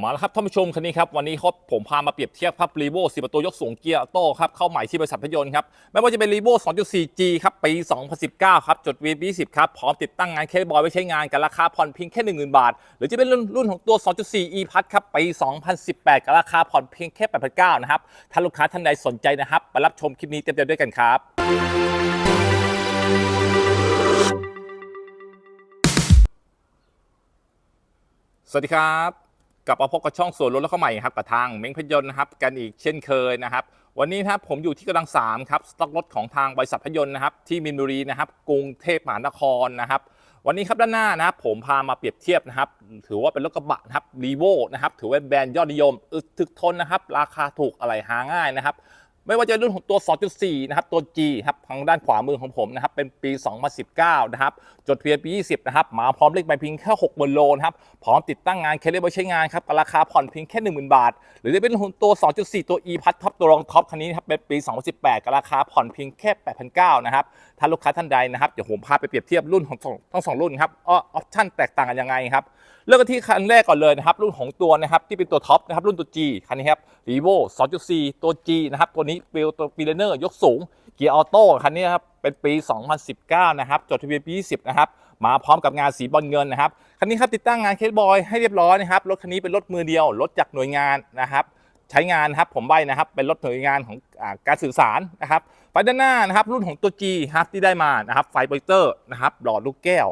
มาแล้วครับท่านผู้ชมคันนี้ครับวันนี้ครับผมพามาเปรียบเทียบครับรีโว10ประตูยกสูงเกียร์โต้ครับเข้าใหม่ที่บริษัทพยนต์ครับไม่ว่าจะเป็นรีโว่ 2.4G ครับปี 2019 ครับจด V20 ครับพร้อมติดตั้งงานเคสบอยไว้ใช้งานกันราคาผ่อนเพียงแค่ 10,000 บาท หรือจะเป็นรุ่นรุ่นของตัว 2.4 e พัทครับปี 2018 กับราคาผ่อนเพียงแค่ 8,900นะครับถ้าลูกค้าท่านใดสนใจนะครับไปรับชมคลิปนี้เต็มๆด้วยกันครับสวัสดีครับ กลับมาพบกับช่องส่วนลดแล้วก็ใหม่ครับกับทางเม้งพยนต์นะครับกันอีกเช่นเคยนะครับวันนี้นะครับผมอยู่ที่กำลังสามครับสต็อกรถของทางบริษัทพยนต์นะครับที่มินบุรีนะครับกรุงเทพมหานครนะครับวันนี้ครับด้านหน้านะครับผมพามาเปรียบเทียบนะครับถือว่าเป็นรถกระบะนะครับรีโวนะครับถือว่าแบรนด์ยอดนิยมอึดถึกทนนะครับราคาถูกอะไรหาง่ายนะครับ ไม่ว่าจะรุ่นของตัว 2.4 นะครับ ตัว G ครับ ทางด้านขวามือของผมนะครับ เป็นปี 2019 นะครับ จดทะเบียนปี 20 นะครับ มาพร้อมเลขใบพียงแค่60,000โลนะครับ พร้อมติดตั้งงานเคเลเบอร์ใช้งานครับกับราคาผ่อนเพียงแค่ 10,000 บาท หรือจะเป็นรุ่นตัว 2.4 ตัว E พัทท็อปตัวรองท็อปคันนี้นะครับ เป็นปี 2018 กับราคาผ่อนเพียงแค่ 8,900 นะครับ ถ้าลูกค้าท่านใดนะครับ เดี๋ยวผมพาไปเปรียบเทียบรุ่นของสองทั้งสองรุ่นครับออปชั่นแตกต่างกันยังไงครับเริ่มกันที่คันแรกก่อนเลยนะครับ รุ่นของตัวนะครับที่เป็นตัวท็อปนะครับรุ่นตัว G คันนี้ครับ Revo 2.4 ตัว G นะครับตัวนี้เป็นตัวปีเลเนอร์ยกสูง เกียร์ออโต้คันนี้ครับเป็นปี 2019 นะครับจดทะเบียนปี 20 นะครับมาพร้อมกับงานสีบอลเงินนะครับคันนี้ครับติดตั้งงานเคสบอยให้เรียบร้อยนะครับรถคันนี้เป็นรถมือเดียวรถจากหน่วยงานนะครับใช้งานครับผมใบนะครับเป็นรถหน่วยงานของอการสื่อสารนะครับไฟด้านหน้านะครับรุ่นของตัว G ครับที่ได้มานะครับไฟโปรเจคเตอร์นะครับหลอดลูกแก้ว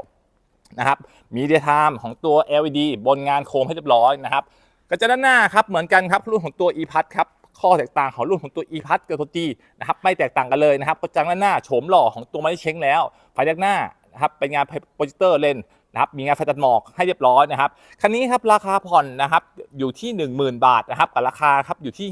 นะครับมีเด y t ไทม์ของตัว LED บนงานโคมให้เรียบร้อยนะครับกระจกด้านหน้าครับเหมือนกันครับรุ่นของตัว e p a s ครับข้อแตกต่างของรุ่นของตัว e p a s กับตัว G นะครับไม่แตกต่างกันเลยนะครับกระจังด้านหน้าโฉมหล่อของตัวไม้เช้งแล้วไฟด้านหน้านะครับเป็นงานโปรเจคเตอร์เลนนะครับมีงานไฟตัดหมอกให้เรียบร้อยนะครับคันนี้ครับราคาผ่อนนะครับอยู่ที่ 10,000 บาทนะครับกับราคาครับอยู่ที่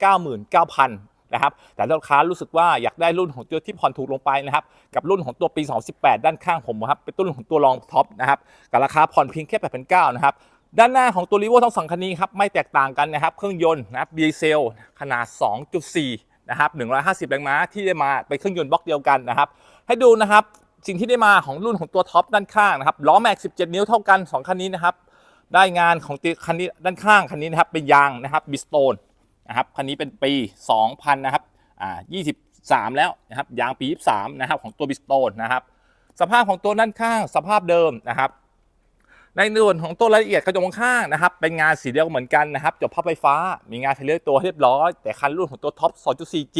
599,000 นะครับ แต่ลูกค้ารู้สึกว่าอยากได้รุ่นของตัวที่ผ่อนถูกลงไปนะครับ กับรุ่นของตัวปี 2018 ด้านข้างผมครับ เป็นรุ่นของตัวรองท็อปนะครับ กับราคาผ่อนเพียงแค่ 8,900นะครับ ด้านหน้าของตัวรีโวทั้งสองคันนี้ครับ ไม่แตกต่างกันนะครับ เครื่องยนต์นะครับดีเซลขนาด 2.4 นะครับ 150 แรงม้าที่ได้มาเป็นเครื่องยนต์บล็อกเดียวกันนะครับ ให้ดูนะครับ สิ่งที่ได้มาของรุ่นของตัวท็อปด้านข้างนะครับ ล้อแม็ก 17 นิ้วเท่ากันสองคันนี้นะครับได้งานของตัวคันนี้ด้านข้างคันนี้นะครับเป็นยางนะครับบิสโตน นะครับคันนี้เป็นปี 2000 นะครับอ่า23 แล้วนะครับยางปี 23 นะครับของตัวบิสโตนนะครับสภาพของตัวด้านข้างสภาพเดิมนะครับ ในส่วนของตัวรายละเอียดกระจกมองข้างนะครับ เป็นงานสีเดียวเหมือนกันนะครับจบภาพไฟฟ้ามีงานเทเลอร์ตัวเรียบร้อย แต่คันรุ่นของตัวท็อป 2.4G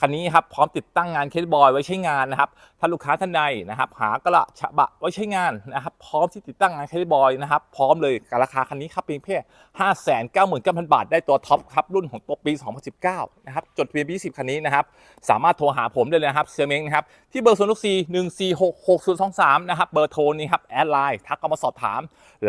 คันนี้ครับพร้อมติดตั้งงานเคสบอยไว้ใช้งานนะครับถ้าลูกค้าท่านใดนะครับ หากระฉบะไว้ใช้งานนะครับ พร้อมที่ติดตั้งงานเคสบอยนะครับ พร้อมเลยกับราคาคันนี้ครับเพียงแค่599,000บาท ได้ตัวท็อปครับรุ่นของตัวปี 2019 นะครับ จดทะเบียนปี10คันนี้นะครับ สามารถโทรหาผมได้เลยนะครับเซอร์เมงนะครับที่เบอร์0 6 4 1 4 6 6 0 2 3นะครับเบอร์โทรนี้ครับแอดไลน์ทักเข้ามาสอบถาม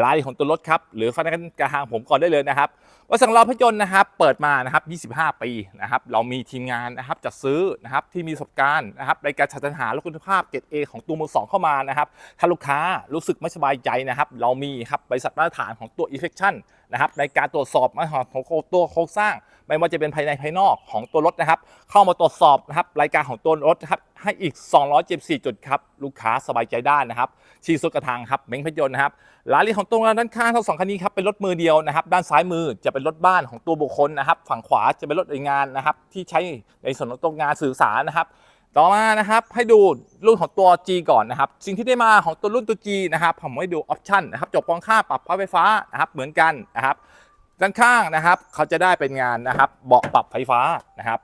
รายละเอียดของตัวรถครับหรือฟังกันกระทางผมก่อนได้เลยนะครับ ว่าสังเราพยนต์นะครับเปิดมานะครับ 25 ปีนะครับเรามีทีมงานนะครับจัดซื้อนะครับที่มีประสบการณ์นะครับในการจัดหาและคุณภาพเกรดเอของตัวมือสองเข้ามานะครับถ้าลูกค้ารู้สึกไม่สบายใจนะครับ เรามีครับบริษัทมาตรฐานของตัว Infection นะครับในการตรวจสอบมาตรฐานของตัวโครงสร้าง ไม่ว่าจะเป็นภายในภายนอกของตัวรถนะครับ เข้ามาตรวจสอบนะครับรายการของตัวรถนะครับ ให้อีก 274 จุดครับ ลูกค้าสบายใจได้นะครับ ชีสุดกระทางครับ เม้งพยนต์นะครับรายละเอียดของตัวด้านข้างทั้งสองคันนี้ครับเป็นรถมือเดียวนะครับ ด้านซ้ายมือจะเป็นรถบ้านของตัวบุคคลนะครับ ฝั่งขวาจะเป็นรถหน่วยงานนะครับ ที่ใช้ในส่วนของตัวงานสื่อสารนะครับ ต่อมานะครับให้ดูรุ่นของตัว G ก่อนนะครับ สิ่งที่ได้มาของตัวรุ่นตัว G นะครับ ผมให้ดูออปชันนะครับจบกองค่าปรับพับไฟฟ้านะครับ เหมือนกันนะครับ ด้านข้างนะครับ เขาจะได้เป็นงานนะครับ เบาะปรับไฟฟ้านะครับ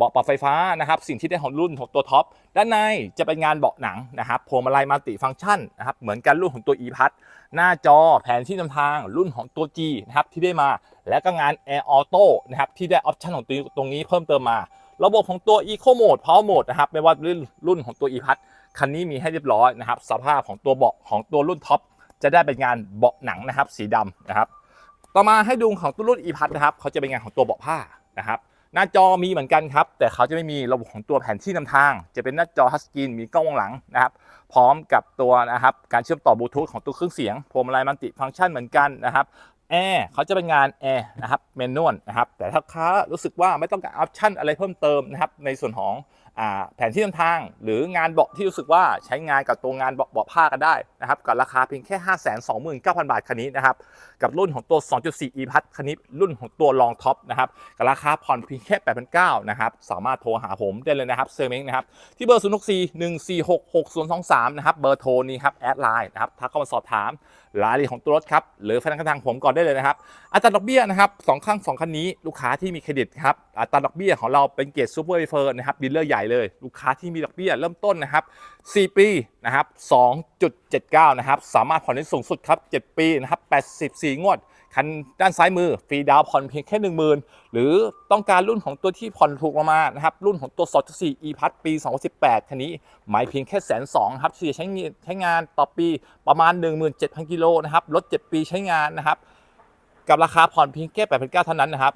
เบาะปรับไฟฟ้านะครับ สิ่งที่ได้ของรุ่นของตัวท็อปด้านในจะเป็นงานเบาะหนังนะครับพวงมาลัยมัลติฟังก์ชันนะครับเหมือนกันรุ่นของตัว e p a s หน้าจอแผนที่นำทางรุ่นของตัว G นะครับที่ได้มา และก็งาน Air Auto นะครับที่ได้ออปชันของตัวตรงนี้เพิ่มเติมมา ระบบของตัว Eco Mode Power Mode นะครับไม่ว่ารุ่นรุ่นของตัว e p a s คันนี้มีให้เรียบร้อยนะครับสภาพของตัวเบาะของตัวรุ่นท็อปจะได้เป็นงานเบาะหนังนะครับสีดำนะครับต่อมาให้ดูของตัวรุ่น e p a s นะครับเขาจะเป็นงานของตัวเบาะผ้านะครับ หน้าจอมีเหมือนกันครับ แต่เขาจะไม่มีระบบของตัวแผนที่นำทาง จะเป็นหน้าจอทัชสกรีนมีกล้องวงหลังนะครับ พร้อมกับตัวนะครับการเชื่อมต่อบลูทูธของตัวเครื่องเสียงพวงมาลัยมัลติฟังก์ชันเหมือนกันนะครับแอร์เขาจะเป็นงานแอร์นะครับเมนนวลนะครับแต่ถ้าค้ารู้สึกว่าไม่ต้องการออปชั่นอะไรเพิ่มเติมนะครับในส่วนของ แผนที่นำทางหรืองานเบาะที่รู้สึกว่าใช้งานกับตัวงานเบาะเบาะผ้ากันได้นะครับกับราคาเพียงแค่ 5 2 9 0 0 0 บาทคันนี้นะครับกับรุ่นของตัว 2.4 e พัทคันนี้รุ่นของตัวลองท็อปนะครับกับราคาผ่อนเพียงแค่ 8,900นะครับสามารถโทรหาผมได้เลยนะครับเซอร์เม้งนะครับที่เบอร์ 0 6 4 1 4 6 6 0 2 3 นะครับเบอร์โทรนี้ครับแอดไลน์นะครับทักเข้ามาสอบถามรายละเอียดของตัวรถครับหรือแฟนทางผมก่อนได้เลยนะครับอัตราดอกเบี้ยนะครับสองข้างสองคันนี้ลูกค้าที่มีเครดิตครับอัตราดอกเบี้ยของเราเป็นเกรดซูเปอร์เฟอร์นะครับดีลเลอร์ใหญ่เลย ลูกค้าที่มีดอกเบี้ยเริ่มต้นนะครับ4ปีนะครับ2.79นะครับสามารถผ่อนได้สูงสุดครับ7ปีนะครับ84งวด คันด้านซ้ายมือฟรีดาวผ่อนเพียงแค่ 10,000 หรือต้องการรุ่นของตัวที่ผ่อนถูกลงมานะครับ รุ่นของตัว 2.4 e พัทปี 2018 คันนี้หมายเพียงแค่แสนสองครับเฉลี่ยใช้เงินใช้งานต่อปีประมาณ 17,000 กิโลนะครับรถ7 ปีใช้งานนะครับ กับราคาผ่อนเพียงแค่8,900เท่านั้นนะครับ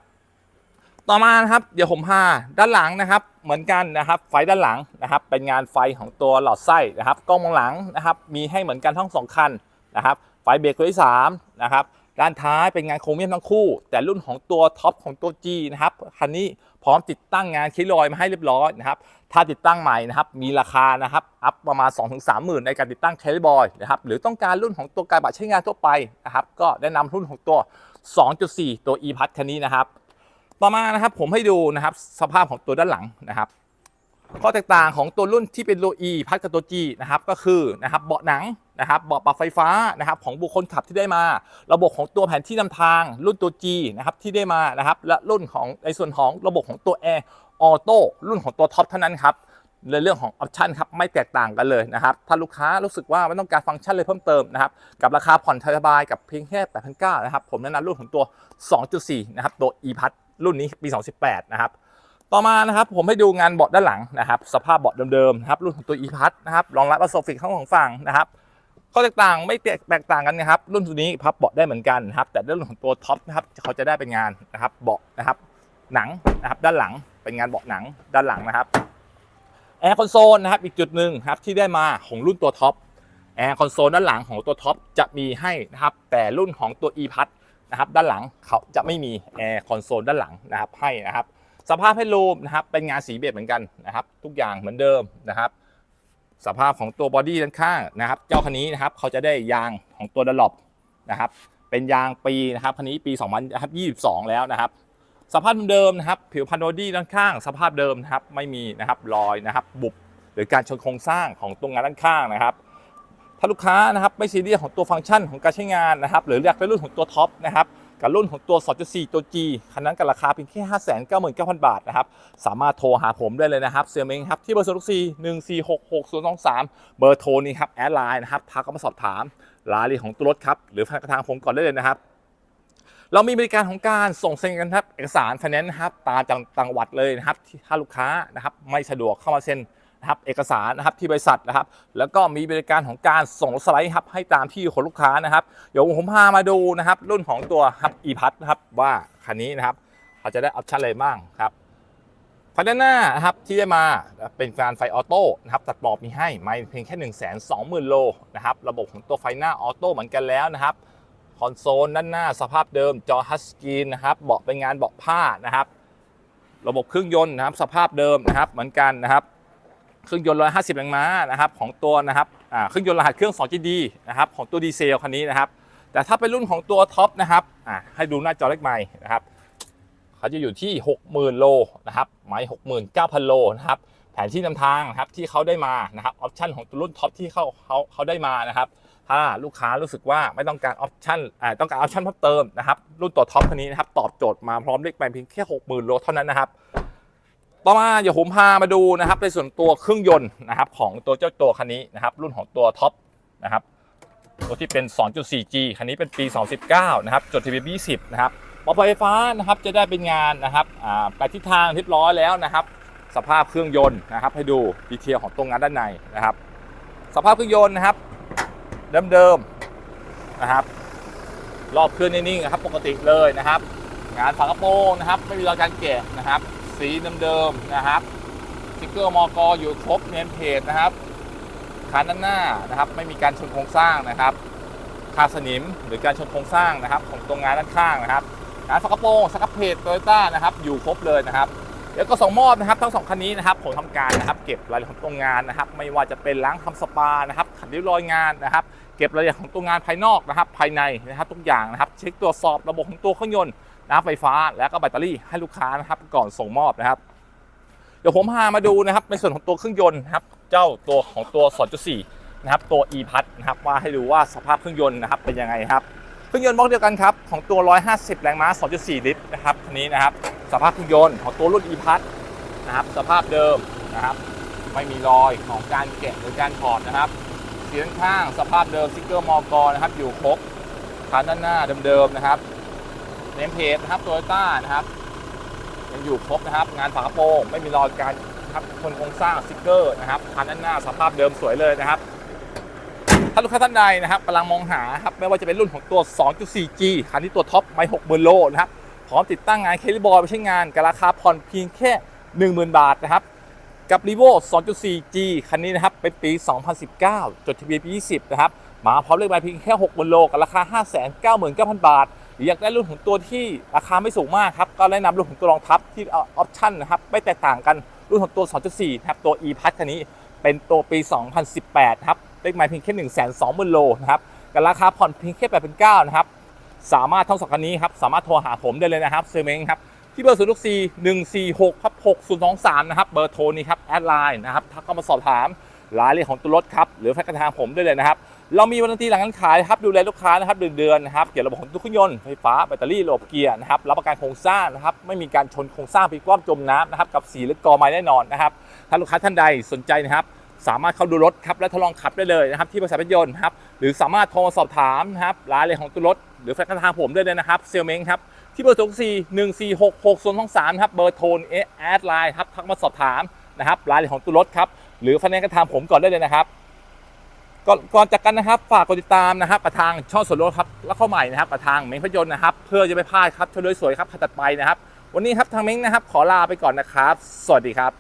ต่อมานะครับเดี๋ยวผมพาด้านหลังนะครับ เหมือนกันนะครับ ไฟด้านหลังนะครับ เป็นงานไฟของตัวหลอดไส้นะครับกล้องมองหลังนะครับ มีให้เหมือนกันทั้งสองคันนะครับ ไฟเบรกตัวที่สามนะครับ ด้านท้ายเป็นงานโครเมียมทั้งคู่ แต่รุ่นของตัวท็อปของตัว G นะครับคันนี้พร้อมติดตั้งงานคิลอยมาให้เรียบร้อยนะครับถ้าติดตั้งใหม่นะครับมีราคานะครับอัพประมาณ 2-3หมื่นในการติดตั้งแคลิบอยนะครับหรือต้องการรุ่นของตัวการบัตรใช้งานทั่วไปนะครับก็แนะนำรุ่นของตัว 2.4 ตัว e พัทคันนี้นะครับ ต่อมานะครับผมให้ดูนะครับสภาพของตัวด้านหลังนะครับข้อแตกต่างของตัวรุ่นที่เป็นตัว E พัดกับตัว G นะครับก็คือนะครับเบาะหนัง นะครับเบาะปรับไฟฟ้านะครับของบุคคลขับที่ได้มา ระบบของตัวแผนที่นำทาง รุ่นตัว G นะครับที่ได้มานะครับและรุ่นของในส่วนของระบบของตัว Air Auto รุ่นของตัวท็อปเท่านั้นครับในเรื่องของออปชันครับไม่แตกต่างกันเลยนะครับถ้าลูกค้ารู้สึกว่าไม่ต้องการฟังก์ชันเลยเพิ่มเติมนะครับกับราคาผ่อนสบายกับเพียงแค่8,900นะครับผมแนะนำรุ่นของตัว 2.4นะครับตัว e พัดรุ่นนี้ปี 2018นะครับต่อมานะครับผมให้ดูงานเบาะด้านหลังนะครับสภาพเบาะเดิมๆนะครับรุ่นของตัว e พัดนะครับรองรับอัสโซฟิกทั้งสองฝั่งนะครับ ข้อแตกต่างไม่แตกต่างกันนะครับ รุ่นตัวนี้พับเบาะได้เหมือนกันนะครับ แต่รุ่นของตัวท็อปนะครับเขาจะได้เป็นงานนะครับ เบาะนะครับ หนังนะครับ ด้านหลังเป็นงานเบาะหนังด้านหลังนะครับแอร์คอนโซลนะครับ อีกจุดหนึ่งครับที่ได้มาของรุ่นตัวท็อปแอร์คอนโซลด้านหลังของตัวท็อปจะมีให้นะครับ แต่รุ่นของตัว e พัดนะครับ ด้านหลังเขาจะไม่มีแอร์คอนโซลด้านหลังนะครับให้นะครับ สภาพให้รูปนะครับเป็นงานสีเบจเหมือนกันนะครับ ทุกอย่างเหมือนเดิมนะครับ สภาพของตัวบอดี้ด้านข้างนะครับ เจ้าคันนี้นะครับเขาจะได้ยางของตัวดลอปนะครับ เป็นยางปีนะครับคันนี้ปี 2022 แล้วนะครับ สภาพเดิมนะครับ ผิวพันบอดี้ด้านข้าง สภาพเดิมนะครับไม่มีนะครับรอยนะครับบุบหรือการชนโครงสร้างของตรงงานด้านข้างนะครับถ้าลูกค้านะครับไม่ซีเรียสของตัวฟังก์ชันของการใช้งานนะครับ หรือเรียกเป็นรุ่นของตัวท็อปนะครับ กับรุ่นของตัว 2.4 ตัว G คันนั้นกับราคาเพียงแค่ 599,000 บาทนะครับ สามารถโทรหาผมได้เลยนะครับเซียเมงครับ ที่เบอร์ 0 4 1 4 6 6 0 2 3 เบอร์โทรนี้ครับ แอดไลน์นะครับทักเข้ามาสอบถามรายละเอียดของตัวรถครับ หรือทางผมก่อนได้เลยนะครับ เรามีบริการของการส่งเซ็นกันครับ เอกสารไฟแนนซ์นะครับ ตามจังจังหวัดเลยนะครับที่ถ้าลูกค้านะครับไม่สะดวกเข้ามาเซ็น นะครับเอกสารนะครับที่บริษัทนะครับ แล้วก็มีบริการของการส่งสไลด์ครับให้ตามที่ของลูกค้านะครับ เดี๋ยวผมพามาดูนะครับ รุ่นของตัวฮับอีพัทนะครับว่าคันนี้นะครับเขาจะได้ออปชั่นอะไรบ้างครับไฟด้านหน้านะครับที่ได้มาเป็นการไฟออโต้นะครับตัดปลอบมีให้ไม่เพียงแค่ 1 2 0 0 0 0 โลนะครับระบบของตัวไฟหน้าออโต้เหมือนกันแล้วนะครับคอนโซลด้านหน้าสภาพเดิมจอฮัสกรีนนะครับเบาะเป็นงานเบาะผ้านะครับ ระบบเครื่องยนต์นะครับ สภาพเดิมนะครับเหมือนกันนะครับ เครื่องยนต์ 150 แรงม้านะครับของตัวนะครับอ่าเครื่องยนต์รหัสเครื่อง 2GD นะครับของตัวดีเซลคันนี้นะครับ แต่ถ้าเป็นรุ่นของตัวท็อปนะครับอ่าให้ดูหน้าจอเล็กใหม่นะครับเขาจะอยู่ที่ 60,000 โลนะครับหมาย69,000 โลนะครับแผนที่นำทางนะครับที่เขาได้มานะครับออปชั่นของตัวรุ่นท็อปที่เขาเขาเขาได้มานะครับ ถ้าลูกค้ารู้สึกว่าไม่ต้องการออปชั่นต้องการออปชั่นเพิ่มเติมนะครับรุ่นตัวท็อปคันนี้นะครับตอบโจทย์มาพร้อมเลขไปเพียงแค่ 60,000 โลเท่านั้นนะครับ ต่อมาเดี๋ยวผมพามาดูนะครับในส่วนตัวเครื่องยนต์นะครับของตัวเจ้าตัวคันนี้นะครับรุ่นของตัวท็อปนะครับตัวที่เป็น 2.4G คันนี้เป็นปี 2019 นะครับ จดทะเบียน 20 นะครับปอบไฟฟ้านะครับจะได้เป็นงานนะครับอ่าแปดทิศทางเรียบร้อยแล้วนะครับ สภาพเครื่องยนต์นะครับ ให้ดูดีเทลของตรงงานด้านในนะครับ สภาพเครื่องยนต์นะครับ เดิมๆนะครับรอบเครื่องนิ่งๆนะครับ ปกติเลยนะครับ งานฝากระโปรงนะครับ ไม่มีรอยการแกะนะครับ สีเดิมๆนะครับสติ๊กเกอร์มอกอยู่ครบเนมเพจนะครับคันด้านหน้านะครับ ไม่มีการชนโครงสร้างนะครับคาสนิมหรือการชนโครงสร้างนะครับ ของตรงงานด้านข้างนะครับงานฝากระโปรงสครับเพจโตโยต้านะครับ อยู่ครบเลยนะครับเดี๋ยวก็ส่งมอบนะครับทั้งสองคันนี้นะครับผมทำการนะครับ เก็บรายละเอียดของตัวงานนะครับ ไม่ว่าจะเป็นล้างทำสปานะครับขัดริ้วรอยงานนะครับ เก็บรายละเอียดของตัวงานภายนอกนะครับ ภายในนะครับทุกอย่างนะครับ เช็คตรวจสอบระบบของตัวเครื่องยนต์ น้ำไฟฟ้าและก็แบตเตอรี่ให้ลูกค้านะครับ ก่อนส่งมอบนะครับ เดี๋ยวผมพามาดูนะครับ ในส่วนของตัวเครื่องยนต์นะครับเจ้าตัวของตัว 2.4 นะครับ ตัว e p a s นะครับว่าให้ดูว่าสภาพเครื่องยนต์นะครับเป็นยังไงครับเครื่องยนต์บล็อกเดียวกันครับของตัว 150 แรงม้า 2.4 ลิตรนะครับคันนี้นะครับ สภาพเครื่องยนต์ของตัวรุ่น e p a s นะครับสภาพเดิมนะครับไม่มีรอยของการแกะหรือการถอดนะครับเสียงข้างสภาพเดิมสติ๊กเกอร์มอกรนะครับอยู่ครบคันด้านหน้าเดิมๆนะครับ เนมเพจนะครับโตโยต้านะครับยังอยู่ครบนะครับ งานฝากระโปรงไม่มีรอยการครับคนโครงสร้างสติ๊กเกอร์นะครับคันด้านหน้าสภาพเดิมสวยเลยนะครับถ้าลูกค้าท่านใดนะครับกำลังมองหาครับไม่ว่าจะเป็นรุ่นของตัว 2.4G คันที่ตัวท็อปไม่60,000โลนะครับพร้อมติดตั้งงานเคลิบอยไปใช้งานกับราคาผ่อนเพียงแค่ 10,000 บาทนะครับกับ r e v o 2.4G คันนี้นะครับเป็นปี 2019 จดทะเบียนปี 20 นะครับ มาพร้อมเลขหมายเพียงแค่60,000โลกับราคา 599,000 บาท หรืออยากได้รุ่นของตัวที่ราคาไม่สูงมากครับ ก็แนะนำรุ่นของตัวรองทับที่ออปชั่นนะครับไม่แตกต่างกันรุ่นของตัว 2.4นะครับตัว e p a s คันนี้เป็นตัวปี 2018ครับเลขหมายเพียงแค่120,000โลนะครับกับราคาผ่อนเพียงแค่8,900นะครับสามารถทั้งสองคันนี้ครับสามารถโทรหาผมได้เลยนะครับเซอร์เมงครับที่เบอร์ศูนย์สี่หนึ่งสี่หกครับหกศูนย์สองสามนะครับเบอร์โทรนี้ครับแอดไลน์นะครับทักเข้ามาสอบถามรายละเอียดของตัวรถครับหรือแฟกกระทางผมได้เลยนะครับ เรามีวันทีหลังการขายครับดูแลลูกค้านะครับเดือนๆนะครับเกี่ยวกับระบบของตัวเครื่องยนต์ไฟฟ้าแบตเตอรี่ระบบเกียร์นะครับรับประกันโครงสร้างนะครับไม่มีการชนโครงสร้างพลิกคว่ำจมน้ำนะครับกับสีหรือกอไม้แน่นอนนะครับถ้าลูกค้าท่านใดสนใจนะครับสามารถเข้าดูรถครับและทดลองขับได้เลยนะครับที่บริษัทรถยนต์ครับหรือสามารถโทรมาสอบถามนะครับรายละเอียดของตัวรถ หรือแฟนทางผมได้เลยนะครับเซลเมงครับที่เบอร์สองสี่หนึ่งสี่หกหกศูนย์สองสามครับเบอร์โทรเอแอดไลน์ครับทักมาสอบถามนะครับรายละเอียดของตัวรถครับหรือแฟนกระทางผมก่อนได้เลยนะครับ ก่อนก่อนจากกันนะครับ ฝากกดติดตามนะครับประทางช่องส่วนลดครับแล้วเข้าใหม่นะครับประทางเม้งพยนต์นะครับ เพื่อจะไม่พลาดครับช่วยสวยครับขัดตัดไปนะครับ วันนี้ครับทางเม้งนะครับ ขอลาไปก่อนนะครับ สวัสดีครับ